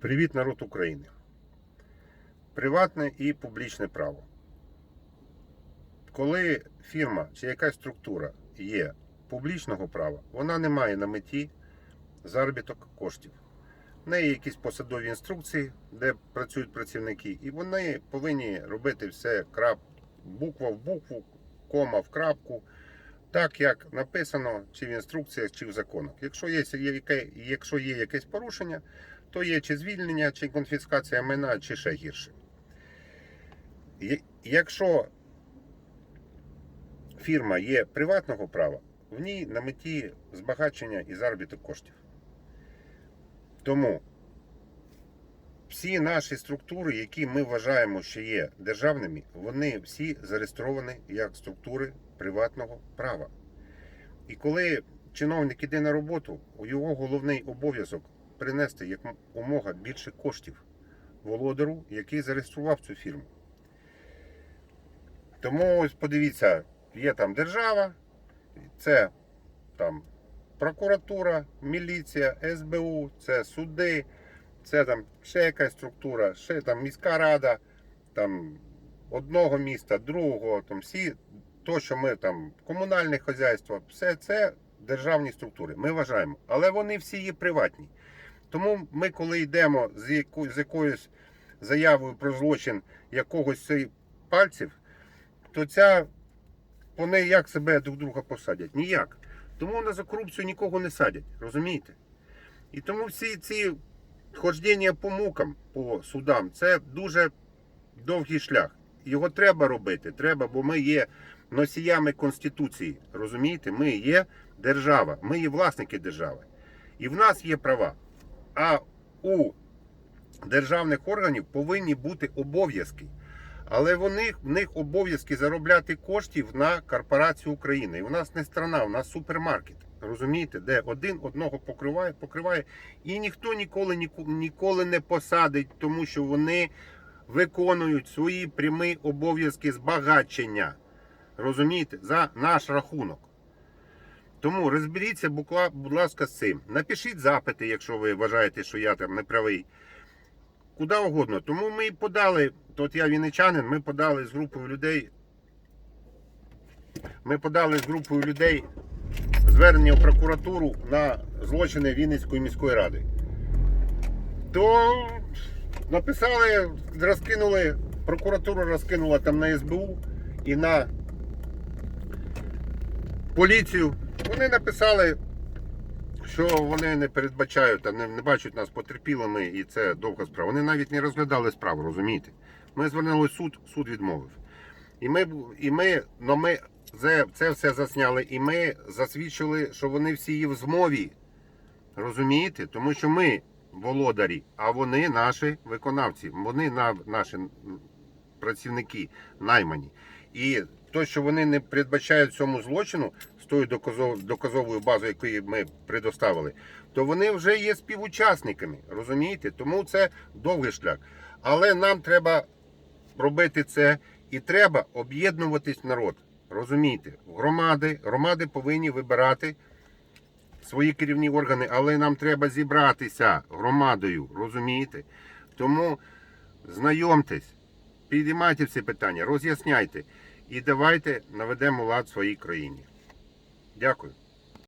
Привіт, народ України. Приватне і публічне право. Коли фірма чи якась структура є публічного права, вона не має на меті заробіток коштів. В неї якісь посадові інструкції, де працюють працівники, і вони повинні робити все крап, буква в букву, кома в крапку, так як написано чи в інструкціях, чи в законах. Якщо є, якщо є якесь порушення, то є чи звільнення, чи конфіскація майна, чи ще гірше. Якщо фірма є приватного права, в ній на меті збагачення і заробіток коштів. Тому всі наші структури, які ми вважаємо, що є державними, вони всі зареєстровані як структури приватного права. І коли чиновник іде на роботу, у його головний обов'язок принести як умога більше коштів володару, який зареєстрував цю фірму. Тому ось подивіться, є там держава, це там прокуратура, міліція, СБУ, це суди, це там ще якась структура, ще там міська рада, там одного міста, другого, там всі то, що ми там комунальне хазяйство, все це державні структури. Ми вважаємо, але вони всі є приватні. Тому ми, коли йдемо з, яко, з якоюсь заявою про злочин якогось пальців, то ця вони як себе друг друга посадять? Ніяк. Тому вони за корупцію нікого не садять, розумієте? І тому всі ці ходження по мукам, по судам, це дуже довгий шлях. Його треба робити, треба, бо ми є носіями Конституції. Розумієте? Ми є держава, ми є власники держави. І в нас є права. А у державних органів повинні бути обов'язки. Але вони, в них обов'язки заробляти коштів на корпорацію України. І у нас не страна, у нас супермаркет. Розумієте, де один одного покриває, покриває, і ніхто ніколи ніколи не посадить, тому що вони виконують свої прямі обов'язки збагачення. Розумієте, за наш рахунок. Тому розберіться, будь ласка, з цим. Напишіть запити, якщо ви вважаєте, що я там не правий. Куди угодно. Тому ми подали, от я вінничанин, ми подали з групою людей. Ми подали з групою людей звернення в прокуратуру на злочини Вінницької міської ради. То написали, розкинули, прокуратура розкинула там на СБУ і на поліцію. Вони написали, що вони не передбачають, а не, не бачать нас потерпілими, і це довга справа. Вони навіть не розглядали справу, розумієте? Ми звернули в суд, суд відмовив. І ми, і ми, но ми це, це все засняли, і ми засвідчили, що вони всі є в змові. Розумієте? Тому що ми володарі, а вони наші виконавці. Вони на, наші працівники наймані. І то, що вони не передбачають цьому злочину з тою доказовою базою, яку ми предоставили, то вони вже є співучасниками. Розумієте? Тому це довгий шлях. Але нам треба робити це і треба об'єднуватись народ. Розумієте, громади, громади повинні вибирати свої керівні органи, але нам треба зібратися громадою, розумієте? Тому знайомтесь, підіймайте всі питання, роз'ясняйте і давайте наведемо лад в своїй країні. Дякую.